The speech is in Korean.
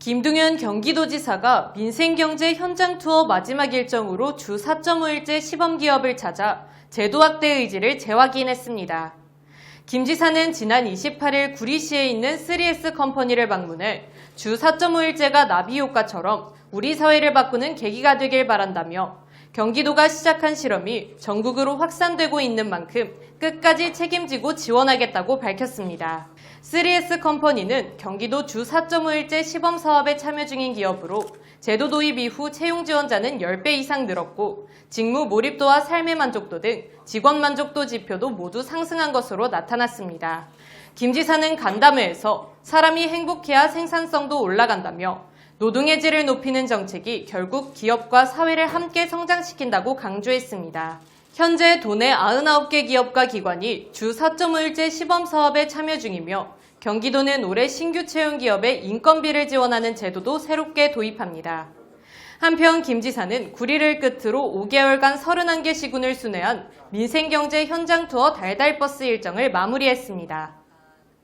김동연 경기도지사가 민생경제 현장 투어 마지막 일정으로 주 4.5일째 시범기업을 찾아 제도 확대 의지를 재확인했습니다. 김 지사는 지난 28일 구리시에 있는 3S 컴퍼니를 방문해 주 4.5일제가 나비 효과처럼 우리 사회를 바꾸는 계기가 되길 바란다며 경기도가 시작한 실험이 전국으로 확산되고 있는 만큼 끝까지 책임지고 지원하겠다고 밝혔습니다. 3S 컴퍼니는 경기도 주 4.5일제 시범 사업에 참여 중인 기업으로 제도 도입 이후 채용 지원자는 10배 이상 늘었고 직무 몰입도와 삶의 만족도 등 직원 만족도 지표도 모두 상승한 것으로 나타났습니다. 김 지사는 간담회에서 사람이 행복해야 생산성도 올라간다며 노동의 질을 높이는 정책이 결국 기업과 사회를 함께 성장시킨다고 강조했습니다. 현재 도내 99개 기업과 기관이 주 4.5일제 시범 사업에 참여 중이며 경기도는 올해 신규 채용 기업의 인건비를 지원하는 제도도 새롭게 도입합니다. 한편 김 지사는 구리를 끝으로 5개월간 31개 시군을 순회한 민생경제 현장 투어 달달버스 일정을 마무리했습니다.